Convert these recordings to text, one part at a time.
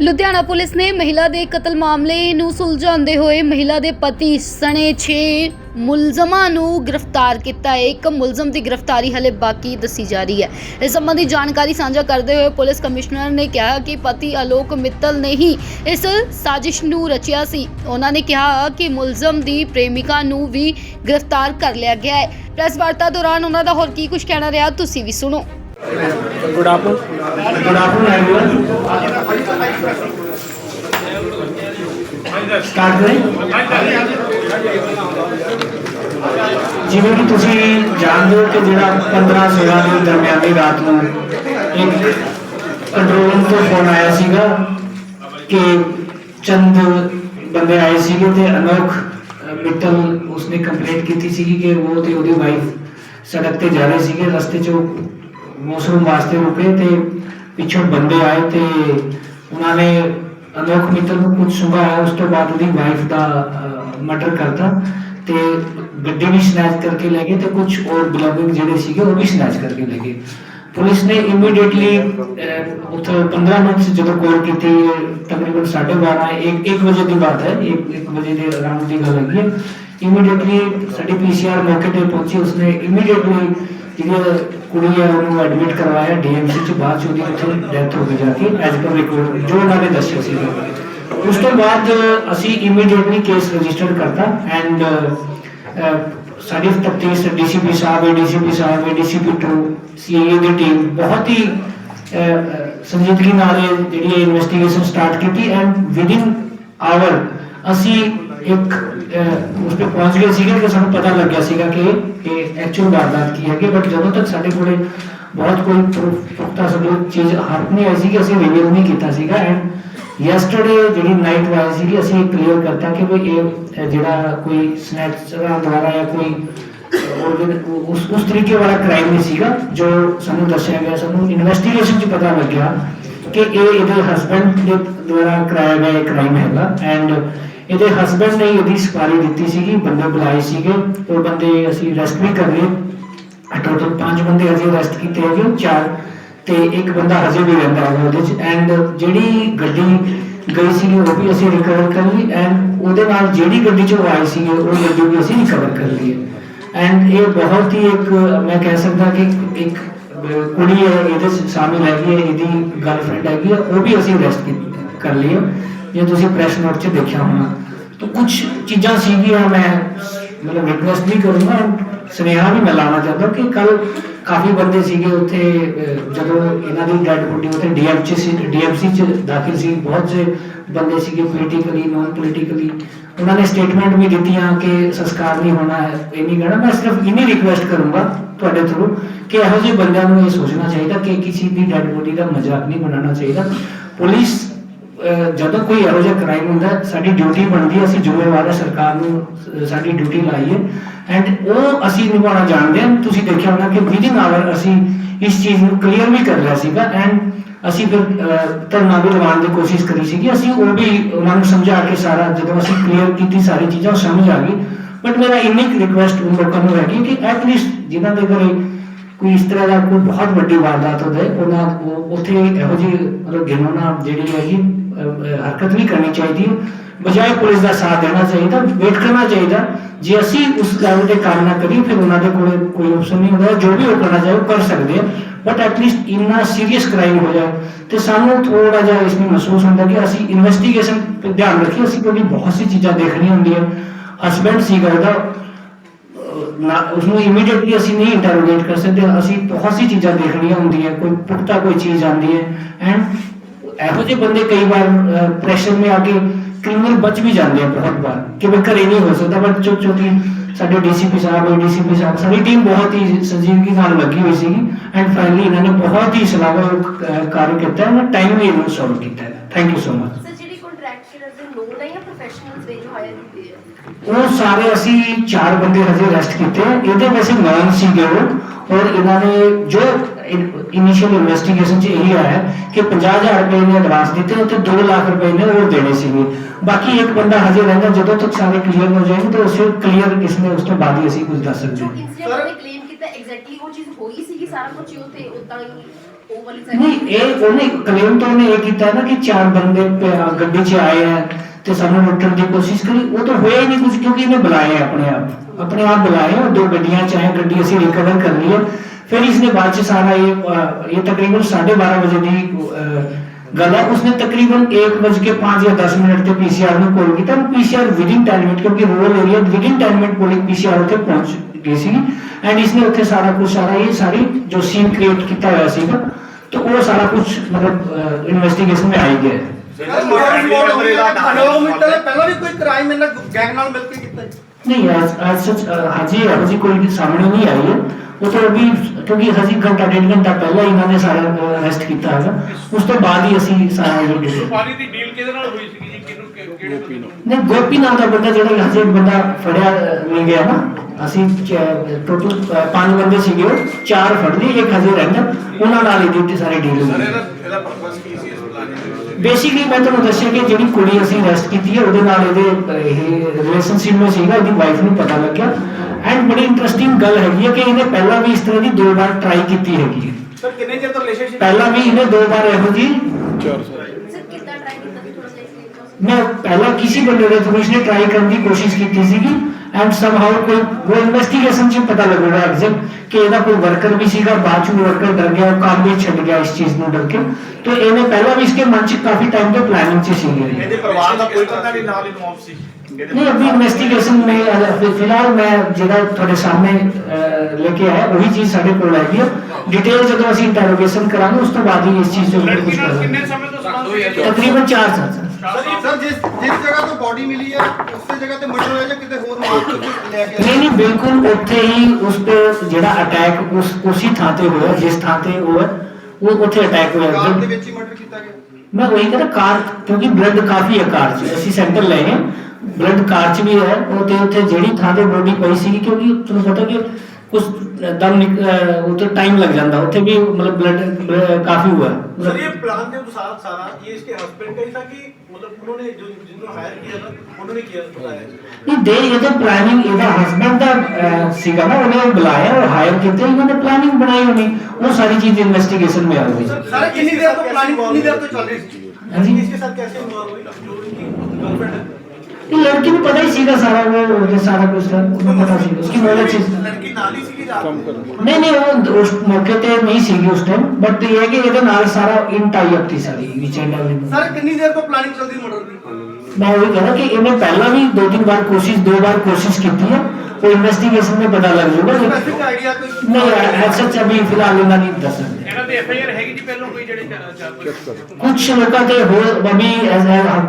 Ludhiana police ਨੇ ਮਹਿਲਾ ਦੇ ਕਤਲ ਮਾਮਲੇ ਨੂੰ ਸੁਲਝਾਉਂਦੇ ਹੋਏ ਮਹਿਲਾ ਦੇ ਪਤੀ ਸਣੇ 6 ਮੁਲਜ਼ਮਾਂ ਨੂੰ ਗ੍ਰਿਫਤਾਰ ਕੀਤਾ ਹੈ। ਇੱਕ ਮੁਲਜ਼ਮ ਦੀ ਗ੍ਰਿਫਤਾਰੀ ਹਲੇ ਬਾਕੀ ਦੱਸੀ ਜਾ ਰਹੀ ਹੈ। ਇਸ ਸੰਬੰਧੀ ਜਾਣਕਾਰੀ ਸਾਂਝਾ ਕਰਦੇ ਹੋਏ ਪੁਲਿਸ ਕਮਿਸ਼ਨਰ ਨੇ ਕਿਹਾ ਕਿ ਪਤੀ ਅਲੋਕ ਮਿੱਤਲ ਨੇ ਹੀ ਇਸ ਸਾਜ਼ਿਸ਼ ਨੂੰ ਰਚਿਆ ਸੀ। ਉਹਨਾਂ ਨੇ ਕਿਹਾ ਕਿ ਮੁਲਜ਼ਮ ਦੀ ਪ੍ਰੇਮਿਕਾ ਨੂੰ ਵੀ ਗ੍ਰਿਫਤਾਰ ਕਰ ਲਿਆ ਗਿਆ ਹੈ। ਪ੍ਰੈਸ ਵਾਰਤਾ ਦੌਰਾਨ ਉਹਨਾਂ ਦਾ ਹੋਰ ਕੀ ਕੁਝ ਕਹਿਣਾ ਰਿਹਾ, ਤੁਸੀਂ ਵੀ ਸੁਣੋ। Good afternoon. Good afternoon, everyone. Start ਕਰੀਏ ਜਿਵੇਂ ਕਿ ਤੁਸੀਂ ਜਾਣਦੇ ਹੋ ਕਿ ਜਿਹੜਾ 15 16 ਦੇ ਦਰਮਿਆਨੀ ਰਾਤ ਨੂੰ ਇੱਕ ਕੰਟਰੋਲ ਤੋਂ ਫੋਨ ਆਇਆ ਸੀਗਾ ਕਿ ਚੰਦ ਬੰਦੇ ਆਏ ਸੀਗੇ ਤੇ ਅਨੋਖ ਮਿੱਤਲ ਉਸਨੇ ਕੰਪਲੇਂਟ ਕੀਤੀ ਸੀਗੀ ਕਿ ਉਹ ਤੇ ਉਹਦੀ ਵਾਈਫ ਸੜਕ ਤੇ ਜਾ ਰਹੇ ਸੀਗੇ ਰਸਤੇ 'ਚ ਮੌਸਮ ਵਾਸਤੇ ਰੁਕੇ ਤੇ ਪਿੱਛੋਂ ਬੰਦੇ ਆਏ ਤੇ ਉਹਨਾਂ ਨੇ ਅਨੋਖ ਮਿੱਤਲ ਨੂੰ ਕੁਝ ਸੁਭਾਇਆ ਉਸ ਤੋਂ ਬਾਅਦ ਉਹਦੀ ਵਾਈਫ ਦਾ ਮਰਡਰ ਕਰਤਾ ਤੇ ਗੱਡੀ ਵੀ ਸਨੈਚ ਕਰਕੇ ਲੈ ਗਏ ਤੇ ਕੁਝ ਹੋਰ ਬਿਲੋਗਿੰਗ ਜਿਹੜੇ ਸੀਗੇ ਉਹ ਵੀ ਸਨੈਚ ਕਰਕੇ ਲੈ ਗਏ। ਪੁਲਿਸ ਨੇ ਇਮੀਡੀਏਟਲੀ ਉੱਥੇ 15 ਮਿੰਟ ਜਦੋਂ ਕਾਲ ਕੀਤੀ, ਤਕਰੀਬਨ 12:30 1 ਵਜੇ ਦੀ ਬਾਤ ਹੈ 1 ਵਜੇ ਦੇ ਅਰਾਊਂਡ ਦੀ ਗੱਲ ਹੈਗੀ ਇਮੀਡੀਏਟਲੀ ਸਾਡੀ ਪੀਸੀਆਰ ਮੌਕੇ ਤੇ ਪਹੁੰਚੀ, ਉਸਨੇ ਇਮੀਡੀਏਟਲੀ ਜਿਹੜੀ ਕੁੜੀ ਹੈ ਉਹਨੂੰ ਐਡਮਿਟ ਕਰਵਾਇਆ ਡੀਐਮਸੀ ਚ ਬਾਅਦ ਚ ਉਹਦੀ ਉੱਥੇ ਡੈਥ ਹੋ ਗਈ ਜਾ ਕੇ ਐਜ਼ ਪਰ ਰਿਕਾਰਡ ਜੋ ਉਹਨਾਂ ਨੇ ਦੱਸਿਆ ਸੀ ਉਸ ਤੋਂ ਬਾਅਦ ਅਸੀਂ ਇਮੀਡੀਏਟਲੀ ਕੇਸ ਰਜਿਸਟਰ ਕਰਤਾ ਐਂਡ ਸਾਡੀ ਤਫਤੀਸ਼ ਡੀਸੀਪੀ ਸਾਹਿਬ ਏਡੀਸੀਪੀ ਸਾਹਿਬ ਏਡੀਸੀਪੀ 2 ਸੀਆਈਏ ਦੀ ਟੀਮ ਬਹੁਤ ਹੀ ਅਹ, ਅਹ, ਸੰਜੀਦਗੀ ਨਾਲ ਇਹ ਜਿਹੜੀ ਇਨਵੈਸਟੀਗੇਸ਼ਨ ਸਟਾਰਟ ਕੀਤੀ ਐਂਡ ਵਿਦਿਨ ਆਵਰ ਅਸੀਂ ਇੱਕ ਅਹ, ਪਹੁੰਚ ਗਏ ਸੀਗੇ ਕਿ ਸਾਨੂੰ ਪਤਾ ਲੱਗਿਆ ਸੀਗਾ ਕਿ ਇਹ ਐਕਚੁਅਲ ਵਾਰਦਾਤ ਕੀ ਹੈਗੀ ਬਟ ਜਦੋਂ ਤੱਕ ਸਾਡੇ ਕੋਲੇ ਬਹੁਤ ਕੋਈ ਪੁਖਤਾ ਸਬੂਤ ਚੀਜ਼ ਹੱਥ ਨਹੀਂ ਆਈ ਸੀ ਕਿ ਅਸੀਂ ਰਿਵੀਲ ਨਹੀਂ ਕੀਤਾ ਸੀਗਾ ਐਂਡ ਯੈਸਟਰਡੇ ਜਿਹੜੀ ਨਾਈਟ ਵਾਈ ਸੀਗੀ ਅਸੀਂ ਕਲੀਅਰ ਕਰਤਾ ਕਿ ਵੀ ਇਹ ਜਿਹੜਾ ਕੋਈ ਸਨੈਚਰਾਂ ਦੁਆਰਾ ਜਾਂ ਕੋਈ ਉਸ ਉਸ ਤਰੀਕੇ ਵਾਲਾ ਕ੍ਰਾਈਮ ਨਹੀਂ ਸੀਗਾ ਜੋ ਸਾਨੂੰ ਦੱਸਿਆ ਗਿਆ ਸਾਨੂੰ ਇਨਵੈਸਟੀਗੇਸ਼ਨ 'ਚ ਪਤਾ ਲੱਗਿਆ ਕਿ ਇਹ ਇਹਦੇ ਹਸਬੰਡ ਦੇ ਦੁਆਰਾ ਕਰਾਇਆ ਗਿਆ ਕ੍ਰਾਈਮ ਹੈਗਾ ਐਂਡ ਇਹਦੇ ਹਸਬੰਡ ਨੇ ਇਹਦੀ ਸਪਾਰੀ ਦਿੱਤੀ ਸੀਗੀ, ਬੰਦੇ ਬੁਲਾਏ ਸੀਗੇ, ਉਹ ਬੰਦੇ ਅਸੀਂ ਅਰੈਸਟ ਵੀ ਕਰ ਲਏ। ਟੋਟਲ 5 ਬੰਦੇ ਅਸੀਂ ਅਰੈਸਟ ਕੀਤੇ ਹੈਗੇ, ਚਾਰ, ਤੇ ਇੱਕ ਬੰਦਾ ਹਜੇ ਵੀ ਰਹਿੰਦਾ ਹੈ ਉਹਦੇ ਚ। ਐਂਡ ਜਿਹੜੀ ਗੱਡੀ ਗਈ ਸੀਗੀ, ਉਹ ਵੀ ਅਸੀਂ ਰਿਕਵਰ ਕਰ ਲਈ। ਐਂਡ ਉਹਦੇ ਨਾਲ ਜਿਹੜੀ ਗੱਡੀ ਚ ਉਹ ਆਏ ਉਹ ਗੱਡੀ ਵੀ ਅਸੀਂ ਰਿਕਵਰ ਕਰ ਲਈ ਐਂਡ ਇਹ ਬਹੁਤ ਹੀ ਇੱਕ, ਮੈਂ ਕਹਿ ਸਕਦਾ ਕਿ ਇੱਕ ਕੁੜੀ ਹੈ, ਇਹਦੇ ਚ ਸ਼ਾਮਿਲ ਹੈਗੀ ਹੈ, ਇਹਦੀ ਗਰਲਫ੍ਰੈਂਡ ਹੈਗੀ ਹੈ, ਉਹ ਵੀ ਅਸੀਂ ਅਰੈਸਟ ਕਰ ਲਈ ਹੈ। ਜੇ ਤੁਸੀਂ ਪ੍ਰੈਸ ਨੋਟ 'ਚ ਦੇਖਿਆ ਹੋਣਾ, ਤਾਂ ਕੁਝ ਚੀਜ਼ਾਂ ਸੀਗੀਆਂ ਮੈਂ ਮਤਲਬ ਰਿਕਵੈਸਟ ਵੀ ਕਰੂੰਗਾ, ਸੁਨੇਹਾ ਵੀ ਮੈਂ ਲਾਉਣਾ ਚਾਹੁੰਦਾ ਕਿ ਕੱਲ ਕਾਫੀ ਬੰਦੇ ਸੀਗੇ ਉੱਥੇ ਜਦੋਂ ਇਹਨਾਂ ਦੀ ਡੈਡ ਬੋਡੀ ਉੱਥੇ ਡੀਐਮਸੀ ਸੀ ਡੀਐਮਸੀ ਚ ਦਾਖਲ ਸੀ, ਬਹੁਤ ਸੇ ਬੰਦੇ ਸੀਗੇ ਪੋਲੀਟੀਕਲੀ ਨਾਨ ਪੋਲੀਟੀਕਲੀ ਉਹਨਾਂ ਨੇ ਸਟੇਟਮੈਂਟ ਵੀ ਦਿੱਤੀਆਂ ਕਿ ਸੰਸਕਾਰ ਨਹੀਂ ਹੋਣਾ ਹੈ, ਇਹ ਨਹੀਂ ਕਹਿਣਾ। ਮੈਂ ਸਿਰਫ ਇਨੀ ਰਿਕਵੈਸਟ ਕਰੂੰਗਾ ਤੁਹਾਡੇ ਥਰੂ ਕਿ ਇਹੋ ਜਿਹੇ ਬੰਦਿਆਂ ਨੂੰ ਇਹ ਸੋਚਣਾ ਚਾਹੀਦਾ ਕਿ ਕਿਸੇ ਦੀ ਡੈਡ ਬੋਡੀ ਦਾ ਮਜ਼ਾਕ ਨਹੀਂ ਬਣਾਉਣਾ ਚਾਹੀਦਾ। ਪੁਲਿਸ ਜਦੋਂ ਕੋਈ ਇਹੋ ਜਿਹਾ ਕ੍ਰਾਈਮ ਹੁੰਦਾ, ਸਾਡੀ ਡਿਊਟੀ ਬਣਦੀ ਅਸੀਂ ਜ਼ਿੰਮੇਵਾਰ ਹੈ, ਸਰਕਾਰ ਨੂੰ ਸਾਡੀ ਡਿਊਟੀ ਲਾਈ ਐਂਡ ਉਹ ਅਸੀਂ ਨਿਭਾਉਣਾ ਜਾਣਦੇ ਹਾਂ। ਤੁਸੀਂ ਦੇਖਿਆ ਹੋਣਾ ਕਿ ਵਿਦਿਨ ਆਵਰ ਅਸੀਂ ਇਸ ਚੀਜ਼ ਨੂੰ ਕਲੀਅਰ ਵੀ ਕਰ ਲਿਆ ਸੀਗਾ। ਐਂਡ ਅਸੀਂ ਫਿਰ ਧਰਨਾ ਵੀ ਲਗਾਉਣ ਦੀ ਕੋਸ਼ਿਸ਼ ਕਰੀ ਸੀਗੀ। ਅਸੀਂ ਉਹ ਵੀ ਉਹਨਾਂ ਨੂੰ ਸਮਝਾ ਕੇ ਸਾਰਾ, ਜਦੋਂ ਅਸੀਂ ਕਲੀਅਰ ਕੀਤੀ ਸਾਰੀ ਚੀਜ਼ਾਂ, ਉਹ ਸਮਝ ਆ ਗਈ। ਬਟ ਮੇਰਾ ਇੰਨੀ ਰਿਕੁਐਸਟ ਉਹ ਲੋਕਾਂ ਨੂੰ ਹੈਗੀ ਕਿ ਐਟਲੀਸਟ ਜਿਨ੍ਹਾਂ ਦੇ ਘਰੇ ਕੋਈ ਇਸ ਤਰ੍ਹਾਂ ਦਾ ਕੋਈ ਬਹੁਤ ਵੱਡੀ ਵਾਰਦਾਤ ਹੋਵੇ, ਉਹਨਾਂ ਉੱਥੇ ਇਹੋ ਜਿਹੀ ਮਤਲਬ ਗਿਣਨਾ ਜਿਹੜੀ ਹੈਗੀ। ਹਰਕਤ ਨਹੀਂ ਕਰਨੀ ਚਾਹੀਦੀ। ਬਜਾਏ ਪੁਲਿਸ ਦਾ ਸਾਥ ਦੇਣਾ ਚਾਹੀਦਾ ਵੇਟ ਕਰਨਾ ਚਾਹੀਦਾ। ਜੇ ਅਸੀਂ ਉਸ ਗੱਲ ਤੇ ਕੰਮ ਨਾ ਕਰੀਏ, ਫਿਰ ਉਹਨਾਂ ਦੇ ਕੋਲ ਕੋਈ ਆਪਸ਼ਨ ਨਹੀਂ ਹੁੰਦਾ। ਜੋ ਵੀ ਉਹ ਕਰਨਾ ਚਾਹੇ ਉਹ ਕਰ ਸਕਦੇ ਆ। ਬਟ ਐਟਲੀਸਟ ਇੰਨਾ ਸੀਰੀਅਸ ਕ੍ਰਾਈਮ ਹੋ ਜਾਏ ਤੇ ਸਾਨੂੰ ਥੋੜਾ ਜਿਹਾ ਇਸ ਨੂੰ ਮਹਿਸੂਸ ਹੁੰਦਾ ਕਿ ਅਸੀਂ ਇਨਵੈਸਟੀਗੇਸ਼ਨ ਤੇ ਧਿਆਨ ਰੱਖੀਏ। ਅਸੀਂ ਕਿਉਂਕਿ ਬਹੁਤ ਸੀ ਚੀਜ਼ਾਂ ਦੇਖਣੀਆਂ ਹੁੰਦੀਆਂ। ਹਸਬੰਡ ਸੀਗਾ ਉਹਦਾ ਨਾ ਉਸ ਨੂੰ ਇਮੀਡੀਏਟਲੀ ਅਸੀਂ ਨਹੀਂ ਇੰਟਰੋਗੇਟ ਕਰ ਸਕਦੇ। ਅਸੀਂ ਬਹੁਤ ਸੀ ਚੀਜ਼ਾਂ ਦੇਖਣੀਆਂ ਹੁੰਦੀਆਂ। ਕੋਈ ਪੁਖਤਾ ਕੋਈ ਚੀਜ਼ ਆਉਂਦੀ ਹੈ। ਐਂਡ ਇਹੋ ਜਿਹੇ ਬੰਦੇ ਕਈ ਵਾਰ ਪ੍ਰੈਸ਼ਰ में ਆਕੇ ਕ੍ਰਿਮੀਨਲ ਬਚ ਵੀ ਜਾਂਦੇ ਆ ਬਹੁਤ ਵਾਰ, ਕਿ ਵੀ ਘਰੇ ਨਹੀਂ ਹੋ ਸਕਦਾ, ਬਟ ਚੁੱਪ ਚੁੱਕੀ ਸਾਡੇ ਡੀਸੀਪੀ ਸਾਹਿਬ ਏਡੀਸੀਪੀ ਸਾਹਿਬ ਸਾਡੀ ਟੀਮ ਬਹੁਤ ਹੀ ਸੰਜੀਦਗੀ ਨਾਲ ਲੱਗੀ ਹੋਈ ਸੀਗੀ ਐਂਡ ਫਾਈਨਲੀ ਇਹਨਾਂ ਨੇ ਬਹੁਤ ਹੀ ਸਲਾਹਕਾਰ ਕਾਰਜ ਕੀਤਾ ਹੈ ਟਾਈਮ ਵੀ ਇਹਨੂੰ ਸੋਲਵ ਕੀਤਾ ਹੈ। Thank you so much sir ਜਿਹੜੀ ਕੰਟਰੈਕਚੁਅਲ ਦੇ ਲੋਨ ਹੈ ਜਾਂ ਪ੍ਰੋਫੈਸ਼ਨਲਸ ਵੇ ਜੋ ਹਾਇਰ ਕੀਤੇ ਉਹ ਸਾਰੇ ਅਸੀਂ ਚਾਰ ਬੰਦੇ ਹਜੇ ਅਰੈਸਟ ਕੀਤੇ। ਇਹਦੇ ਵੈਸੇ ਨਾਮ ਸੀਗੇ ਉਹ। ਔਰ ਇਹਨਾਂ ਨੇ ਜੋ ਇਨੀਸ਼ੀਅਲ ਇਨਵੈਸਟੀਗੇਸ਼ਨ 'ਚ ਇਹੀ ਆਇਆ ਕਿ 50000 ਰੁਪਏ ਨੇ ਐਡਵਾਂਸ ਦਿੱਤੇ ਤੇ 2 ਲੱਖ ਰੁਪਏ ਨੇ ਹੋਰ ਦੇਣੇ ਸੀਗੇ। ਬਾਕੀ ਇੱਕ ਬੰਦਾ ਹਜੇ ਰਹਿੰਦਾ ਜਦੋਂ ਤੱਕ ਸਾਰੇ ਕਲੀਅਰ ਹੋ ਜਾਣਗੇ ਤਾਂ ਉਸੇ ਕਲੀਅਰ ਇਸਨੇ ਉਸ ਤੋਂ ਬਾਅਦ ਹੀ ਅਸੀਂ ਕੁਝ ਦੱਸ ਸਕਦੇ ਹਾਂ। ਨੇ ਕਲੇਮ ਕੀਤਾ ਐਗਜ਼ੈਕਟਲੀ ਉਹ ਚੀਜ਼ ਹੋਈ ਸੀਗੀ ਸਾਰਾ ਕੁਝ ਤੇ ਉਦਾਂ ਹੀ ਉਹ ਵਾਲੀ ਸਾਈਡ ਨਹੀਂ ਇਹ ਉਹਨੇ ਕਲੇਮ ਤਾਂ ਉਹਨੇ ਇਹ ਕੀਤਾ ਨਾ ਕਿ ਚਾਰ ਬੰਦੇ ਗੱਡੀ 'ਚ ਆਏ ਆ। ਤੇ ਸਾਨੂੰ ਲੁੱਟਣ ਦੀ ਕੋਸ਼ਿਸ਼ ਕਰੀ। ਉਹ ਤਾਂ ਹੋਇਆ ਹੀ ਨਹੀਂ ਕੁਝ ਕਿਉਂਕਿ ਇਹਨੇ ਬੁਲਾਏ ਆਪਣੇ ਆਪ। ਆਪਣੇ ਆਪ ਬੁਲਾਏ ਦੋ ਗੱਡੀਆਂ 'ਚ ਗੱਡੀ ਅਸੀਂ ਰਿਕਵਰ ਕਰ ਲਈ ਫਿਰ ਇਸਨੇ ਬਾਅਦ 'ਚ ਸਾਰਾ ਇਹ ਇਹ ਤਕਰੀਬਨ 12:30 ਵਜੇ ਦੀ ਗੱਲ ਹੈ। ਉਸਨੇ ਤਕਰੀਬਨ 1:05 ਜਾਂ 10 ਮਿੰਟ ਤੇ ਪੀਸੀਆਰ ਨੂੰ ਕਾਲ ਕੀਤਾ। ਪੀਸੀਆਰ ਵਿਦਿਨ 10 ਮਿੰਟ ਕਿਉਂਕਿ rural area within 10 minute police PCR ਉੱਥੇ ਪਹੁੰਚ ਗਈ ਸੀ ਐਂਡ ਇਸਨੇ ਉੱਥੇ ਸਾਰਾ ਕੁਝ ਸਾਰਾ ਇਹ ਸਾਰੀ ਜੋ ਸੀਨ ਕ੍ਰੀਏਟ ਕੀਤਾ ਹੋਇਆ ਸੀਗਾ, ਤਾਂ ਉਹ ਸਾਰਾ ਕੁਝ ਮਤਲਬ ਇਨਵੈਸਟੀਗੇਸ਼ਨ में ਆ ਹੀ ਗਿਆ ਮਿੰਟਾਂ ਦਾ ਪਹਿਲਾਂ ਵੀ ਕੋਈ ਕ੍ਰਾਈਮ ਇਹਨਾਂ ਗੈਂਗ ਨਾਲ ਮਿਲ ਕੇ ਕੀਤਾ ਨਹੀਂ ਅੱਜ ਸੱਚ ਹਾਜੀ ਹਾਜੀ ਕੋਈ ਵੀ ਸਾਹਮਣੇ ਨਹੀਂ ਆਈ ਹੈ। ਉਹ ਤਾਂ ਅਭੀ ਕਿਉਂਕਿ ਅਸੀਂ ਘੰਟਾ ਡੇਢ ਘੰਟਾ ਪਹਿਲਾਂ ਇਹਨਾਂ ਨੇ ਸਾਰਾ ਅਰੈਸਟ ਕੀਤਾ ਹੈਗਾ। ਉਸ ਤੋਂ ਬਾਅਦ ਹੀ ਅਸੀਂ ਸਾਰਾ ਜੋ ਸੁਪਾਰੀ ਦੀ ਡੀਲ ਕਿਹਦੇ ਨਾਲ ਹੋਈ ਸੀ ਜੀ? ਕਿਹਨੂੰ ਕਿਹੜੇ ਗੋਪੀ ਨਾਲ। ਨਹੀਂ ਗੋਪੀ ਨਾਂ ਦਾ ਬੰਦਾ ਜਿਹੜਾ ਹਜੇ ਬੰਦਾ ਫੜਿਆ ਨਹੀਂ ਗਿਆ ਨਾ। ਅਸੀਂ ਟੋਟਲ ਪੰਜ ਬੰਦੇ ਸੀਗੇ ਚਾਰ ਫੜ ਲਏ ਇੱਕ ਹਜੇ ਰਹਿੰਦਾ। ਉਹਨਾਂ ਨਾਲ ਹੀ ਡਿਊਟੀ ਸਾਰੀ ਡੀਲ ਹੋਈ ਸਰ ਇਹਦਾ ਇਹਦਾ ਪਰਪਸ ਕੀ ਸੀ? ਬੇਸਿਕਲੀ ਮੈਂ ਤੁਹਾਨੂੰ ਦੱਸਿਆ ਕਿ ਜਿਹੜੀ ਕੁੜੀ ਅਸੀਂ ਅਰੈਸਟ ਕੀਤੀ ਹੈ ਉਹਦੇ ਨਾਲ ਇਹਦੇ ਇਹ ਰਿਲੇਸ਼ਨਸ਼ਿਪ ਵਿੱਚ ਸੀਗਾ ਇਹਦੀ ਵਾਈਫ ਨੂੰ ਪਤਾ ਲੱਗਿਆ। ਐਂਡ ਬੜੀ ਇੰਟਰਸਟਿੰਗ ਗੱਲ ਹੈਗੀ ਹੈ ਕਿ ਇਹਨੇ ਪਹਿਲਾਂ ਵੀ ਇਸ ਤਰ੍ਹਾਂ ਦੀ ਦੋ ਵਾਰ ਟਰਾਈ ਕੀਤੀ ਹੈਗੀ ਹੈ। ਸਰ ਕਿੰਨੇ ਚਿਰ ਤੋਂ ਰਿਲੇਸ਼ਨਸ਼ਿਪ ਪਹਿਲਾਂ ਵੀ ਇਹਨੇ ਦੋ ਵਾਰ ਇਹੋ ਜੀ ਸਰ ਕਿੱਦਾਂ ਟਰਾਈ ਕੀਤਾ ਸੀ ਥੋੜਾ? ਮੈਂ ਪਹਿਲਾਂ ਕਿਸੇ ਬੰਦੇ ਦੇ ਥਰੂ ਇਸਨੇ ਟਰਾਈ ਕਰਨ ਦੀ ਕੋਸ਼ਿਸ਼ ਕੀਤੀ ਸੀਗੀ। ਐਂਡ ਸਮਹਾਉ ਕੋਈ ਉਹ ਇਨਵੈਸਟੀਗੇਸ਼ਨ ਚ ਪਤਾ ਲੱਗੂਗਾ ਐਗਜ਼ੈਕਟ ਕਿ ਇਹਦਾ ਕੋਈ ਵਰਕਰ ਵੀ ਸੀਗਾ ਬਾਅਦ ਵਿੱਚ ਵਰਕਰ ਡਰ ਗਿਆ ਉਹ ਕੰਮ ਹੀ ਛੱਡ ਗਿਆ ਇਸ ਚੀਜ਼ ਨੂੰ ਡਰ ਕੇ। ਤੇ ਇਹਨੇ ਪਹਿਲਾਂ ਵੀ ਇਸਕੇ ਮਨ 'ਚ ਕਾਫੀ ਟਾਈਮ ਤੋਂ ਪਲੈਨਿੰਗ 'ਚ ਸੀਗੇ। ਇਹਦੇ ਪਰਿਵਾਰ ਦਾ ਕੋਈ ਪਤਾ ਵੀ ਨਾਲ ਇਨਵੋਲਵ ਸੀ? ਨਹੀਂ ਆਪਣੀ ਇਨਵੈਸਟੀਗੇਸ਼ਨ ਮੈਂ ਫਿਲਹਾਲ ਮੈਂ ਜਿਹੜਾ ਤੁਹਾਡੇ ਸਾਹਮਣੇ ਲੈ ਕੇ ਆਇਆ ਉਹੀ ਚੀਜ਼ ਸਾਡੇ ਕੋਲ ਹੈਗੀ ਹੈ। ਡਿਟੇਲ ਜਦੋਂ ਅਸੀਂ ਇੰਟਰੋਗੇਸ਼ਨ ਕਰਾਂਗੇ ਉਸ ਤੋਂ ਬਾਅਦ ਹੀ ਇਸ ਚੀਜ਼ ਦੇ ਉੱਪਰ ਕੁਝ ਕਰਾਂਗੇ। ਤਕਰੀਬਨ 4 ਸਾਲ। ਸਰ ਜਿਸ ਜਿਸ ਜਗ੍ਹਾ ਤੋਂ ਬੋਡੀ ਮਿਲੀ ਹੈ ਉਸੇ ਜਗ੍ਹਾ ਤੇ ਮਰਡਰ ਹੋਇਆ ਜਾਂ ਕਿਤੇ ਹੋਰ ਚ ਲੈ ਕੇ ਨਹੀਂ ਨਹੀਂ ਬਿਲਕੁਲ ਉੱਥੇ ਹੀ ਉਸ ਤੇ ਜਿਹੜਾ ਅਟੈਕ ਉਸ ਉਸੇ ਥਾਂ ਤੇ ਹੋਇਆ ਜਿਸ ਥਾਂ ਤੇ ਉਹ ਉਹ ਉੱਥੇ ਅਟੈਕ ਹੋਇਆ। ਕਾਰ ਦੇ ਵਿੱਚ ਹੀ ਮਰਡਰ ਕੀਤਾ ਗਿਆ? ਮੈਂ ਵਹੀ ਕਹਿੰਦਾ ਕਾਰ ਕਿਉਂਕਿ ਬਲੱਡ ਕਾਫੀ ਹੈ ਕਾਰ 'ਚ ਅਸੀਂ ਸੈਂਟਰ ਲਏ ਹਾਂ ਬਲੱਡ ਕਾਰ 'ਚ ਵੀ ਹੈ ਉਹ ਤੇ ਉੱਥੇ ਜਿਹੜੀ ਥਾਂ ਤੇ ਬੋਡੀ ਪਈ ਸੀ ਕਿਉਂਕਿ ਤੁਹਾਨੂੰ ਪਤਾ ਕਿ ਕੁਝ ਦਮ ਨਿਕ- ਅਹ ਉਹ ਤੋਂ ਟਾਈਮ ਲੱਗ ਜਾਂਦਾ ਉੱਥੇ ਵੀ मतलब ब्लड काफी हुआ है सर ये प्लान के अनुसार सारा ये इसके हस्बैंड का ही था कि मतलब उन्होंने जो जिनको हायर किया था उन्होंने किया बताया ਨਹੀਂ ਦੇ ਇਹ ਤਾਂ ਪਲੈਨਿੰਗ ਇਹਦਾ ਹਸਬੰਡ ਦਾ ਅਹ, ਸੀਗਾ ਨਾ ਉਹਨੇ ਬੁਲਾਇਆ ਔਰ ਹਾਇਰ ਕੀਤਾ ਇਹਨਾਂ ਨੇ ਪਲੈਨਿੰਗ ਬਣਾਈ ਹੋਣੀ ਉਹ ਸਾਰੀ ਚੀਜ਼ ਇਨਵੈਸਟੀਗੇਸ਼ਨ में ਆਊਗੀ ਸਰ ਕਿੰਨੀ ਦੇਰ ਤੋਂ ਪਲਾਨਿੰਗ ਕਿੰਨੀ ਦੇਰ ਤੋਂ ਚੱਲ ਰਹੀ ਸੀ हाँ जी इसके साथ कैसे इन्वॉल्व हुई जो उनकी गर्लफ्रेंड है ये लड़की को पता ही सीखा सारा वो हो गया सारा कुछ था उन्हें पता सीखा उसकी मेहनत चीज़ लड़की नाली सीखी नहीं नहीं वो उस मौके पे नहीं सीखी उस टाइम बट तो ये है कि ये तो नाल सारा इन टाई अप थी सारी नीचे डालने में। सर कितनी देर तो प्लानिंग चल रही मर्डर की? मैं वही कह रहा कि इन्हें पहला भी दो तीन बार कोशिश दो बार कोशिश की थी और इन्वेस्टिगेशन में पता लग जाएगा। नहीं ऐसा अभी फ़िलहाल इतना नहीं दस सकते ਤੇ ਐਫਆਈਆਰ ਹੈਗੀ ਜੀ ਪਹਿਲਾਂ ਕੋਈ ਜਿਹੜੇ ਕੁਝ ਲੋਕਾਂ ਤੇ ਹੋਰ ਵੀ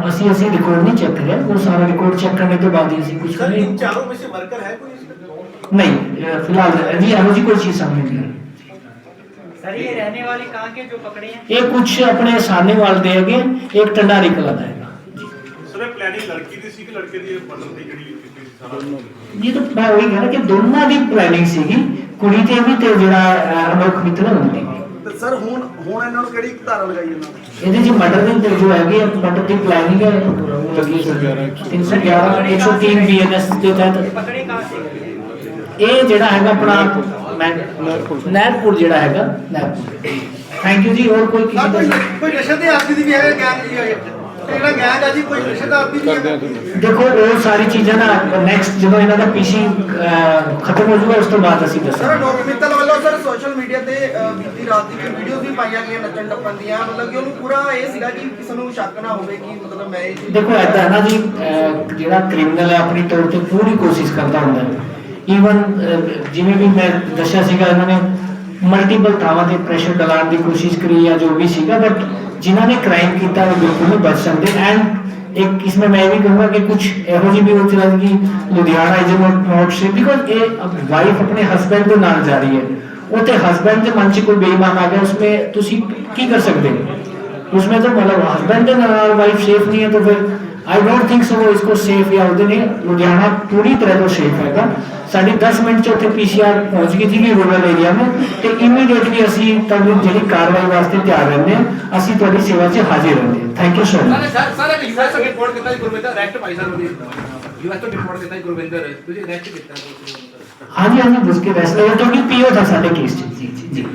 ਅਸੀਂ ਅਸੀਂ ਰਿਕਾਰਡ ਨਹੀਂ ਚੈੱਕ ਕਰਿਆ। ਉਹ ਸਾਰਾ ਰਿਕਾਰਡ ਚੈੱਕ ਕਰਨ ਤੋਂ ਬਾਅਦ ਹੀ ਅਸੀਂ ਕੁਝ ਕਰੇ ਚਾਰੋਂ ਵਿੱਚ ਵਰਕਰ ਹੈ ਕੋਈ ਨਹੀਂ ਫਿਲਹਾਲ ਜੀ ਇਹੋ ਜੀ ਕੋਈ ਚੀਜ਼ ਸਾਹਮਣੇ ਨਹੀਂ ਆਈ। सर ये रहने वाले कहाँ के जो पकड़े हैं ये कुछ अपने सामने वाले दे गए एक टंडारी कला आएगा ਸਰ ਪਲੈਨਿੰਗ ਲੜਕੀ ਦੀ ਸੀ ਕਿ ਲੜਕੇ ਦੀ ਬਦਲ ਦੀ ਜਿਹੜੀ ਇਹ ਤਾਂ ਮੈਂ ਉਹੀ ਕਹਿ ਰਿਹਾ ਕਿ ਦੋਨਾਂ ਦੀ ਪਲੈਨਿੰਗ ਸੀਗੀ। ਕੁੜੀ ਤੇ ਵੀ ਤੇ ਜਿਹੜਾ ਅਨੋਖ ਮਿੱਤਰ ਹੁੰਦੇ ਤੇ ਸਰ ਹੁਣ ਹੁਣ ਇਹਨਾਂ ਨੂੰ ਕਿਹੜੀ ਧਾਰਾ ਲਗਾਈ ਇਹਨਾਂ ਇਹਦੇ ਚ ਮਟਰ ਦੇ ਅੰਦਰ ਜੋ ਹੈਗੇ ਮਟਰ ਦੀ ਪਲੈਨਿੰਗ ਹੈ ਉਹ ਲੱਗੀ ਹੈ 311 103 ਬੀਐਨਐਸ ਦੇ ਤਹਿਤ। ਇਹ ਜਿਹੜਾ ਹੈਗਾ ਆਪਣਾ ਮੈਂ ਜਿਹੜਾ ਹੈਗਾ ਨਹਿਰਪੁਰ। ਥੈਂਕ ਯੂ ਜੀ ਹੋਰ ਕੋਈ ਕਿਸੇ ਕੋਈ ਕੋਈ ਨਸ਼ੇ ਦੀ ਵੀ ਹੈ ਗੈਂਗ ਜੀ ਹੋਈ ਜਿਹੜਾ ਗੈਂਗ ਆ ਜੀ ਕੋਈ ਨਸ਼ੇ ਦਾ ਆਦੀ ਹੈ? ਦੇਖੋ ਉਹ ਸਾਰੀ ਚੀਜ਼ਾਂ ਨਾ ਨੈਕਸਟ ਜਦੋਂ ਇਹਨਾਂ ਦਾ ਪੀਸੀ ਖਤਮ ਹੋ ਜਾਊਗਾ ਉਸ ਤੋਂ ਬਾਅਦ ਅਸੀਂ ਸਰ ਦੱਸਾਂਗੇ ਸੋਸ਼ਲ ਮੀਡੀਆ ਤੇ ਅਹ, ਬੀਤੀ ਰਾਤ ਦੀ ਵੀਡੀਓਜ਼ ਵੀ ਪਾਈਆਂ ਗਈਆਂ ਨੱਚਣ ਟੱਪਣ ਦੀਆਂ। ਮਤਲਬ ਕਿ ਉਹਨੂੰ ਪੂਰਾ ਇਹ ਸੀਗਾ ਕਿ ਕਿਸੇ ਨੂੰ ਸ਼ੱਕ ਨਾ ਹੋਵੇ ਕਿ ਮਤਲਬ ਮੈਂ ਇਹ ਚੀਜ਼- ਦੇਖੋ ਏਦਾਂ ਨਾ ਜੀ ਅਹ ਜਿਹੜਾ ਕ੍ਰਿਮੀਨਲ ਹੈ ਆਪਣੀ ਤੌਰ ਤੇ ਪੂਰੀ ਕੋਸ਼ਿਸ਼ ਕਰਦਾ ਹੁੰਦਾ ਹੈ। ਈਵਨ ਜਿਵੇਂ ਵੀ ਮੈਂ ਦੱਸਿਆ ਸੀਗਾ ਇਹਨਾਂ ਨੇ ਮਲਟੀਪਲ ਥਾਵਾਂ ਤੇ ਪ੍ਰੈਸ਼ਰ ਡਾਲਣ ਦੀ ਕੋਸ਼ਿਸ਼ ਕਰੀ ਜਾਂ ਜੋ ਵੀ ਸੀਗਾ ਬਟ ਜਿਨ੍ਹਾਂ ਨੇ ਕ੍ਰਾਈਮ ਕੀਤਾ ਉਹ ਬਿਲਕੁਲ ਨਹੀਂ ਬਚ ਸਕਦੇ। ਐਂਡ ਇੱਕ ਇਸ ਮੈਂ ਇਹ ਵੀ ਕਹੂੰਗਾ ਕਿ ਕੁਝ ਇਹੋ ਜਿਹੀ ਵੀ ਉਹ ਚਲਾ ਕਿ ਲੁਧਿਆਣਾ ਇਜ਼ ਨੋਟ ਨੋਟ ਸ਼ੇ ਬਿਕੋਜ਼ ਇਹ ਵਾਈਫ ਆਪਣੇ ਹਸਬੰਡ ਦੇ ਨਾਲ ਜਾ ਰਹੀ ਹੈ। ਉੱਥੇ ਹਸਬੰਡ ਦੇ ਮਨ 'ਚ ਕੋਈ ਬੇਈਮਾਨ ਆ ਗਿਆ, ਉਸਮੇ ਤੁਸੀਂ ਕੀ ਕਰ ਸਕਦੇ ਹੋ? ਉਸਮੇ ਤਾਂ ਮਤਲਬ ਹਸਬੰਡ ਦੇ ਨਾਲ ਵਾਈਫ ਸੇਫ ਨਹੀਂ ਹੈ, ਤਾਂ ਫਿਰ ਆਈ ਡੋਨਟ ਥਿੰਕ ਸੋ ਇਸਕੋ ਸੇਫ ਜਾਂ ਉਹਦੇ ਨੇ ਲੁਧਿਆਣਾ ਪੂਰੀ ਤਰ੍ਹਾਂ ਤੋਂ ਸੇਫ ਹੈਗਾ। ਸਾਡੀ 10 ਮਿੰਟ ਚ ਉੱਥੇ ਪੀਸੀਆਰ ਪਹੁੰਚ ਗਈ ਸੀ ਰੂਰਲ ਏਰੀਆ ਨੂੰ ਤੇ ਇਮੀਡੀਏਟਲੀ ਅਸੀਂ ਤੁਹਾਨੂੰ ਜਿਹੜੀ ਕਾਰਵਾਈ ਵਾਸਤੇ ਤਿਆਰ ਰਹਿੰਦੇ ਹਾਂ, ਅਸੀਂ ਤੁਹਾਡੀ ਸੇਵਾ 'ਚ ਹਾਜ਼ਰ ਰਹਿੰਦੇ ਹਾਂ। Thank you so much sir sir, ਇੱਕ ਸਰ ਸਰ ਰਿਪੋਰਟ ਕੀਤਾ ਗੁਰਮੇਂਦਰ ਰੈਕਟ ਭਾਈ ਸਰ ਨੂੰ ਯੂ ਹੈਵ ਟੂ ਰਿਪੋਰਟ ਕੀਤਾ ਗੁਰਮੇਂਦਰ, ਤੁਸੀਂ ਰੈਕਟ ਕੀਤਾ ਹਾਂਜੀ ਹਾਂਜੀ ਦੱਸ ਕੇ ਰੈਸਟ ਕਿਉਂਕਿ ਪੀਓ था ਸਾਡੇ ਕੇਸ 'ਚ ਜੀ ਜੀ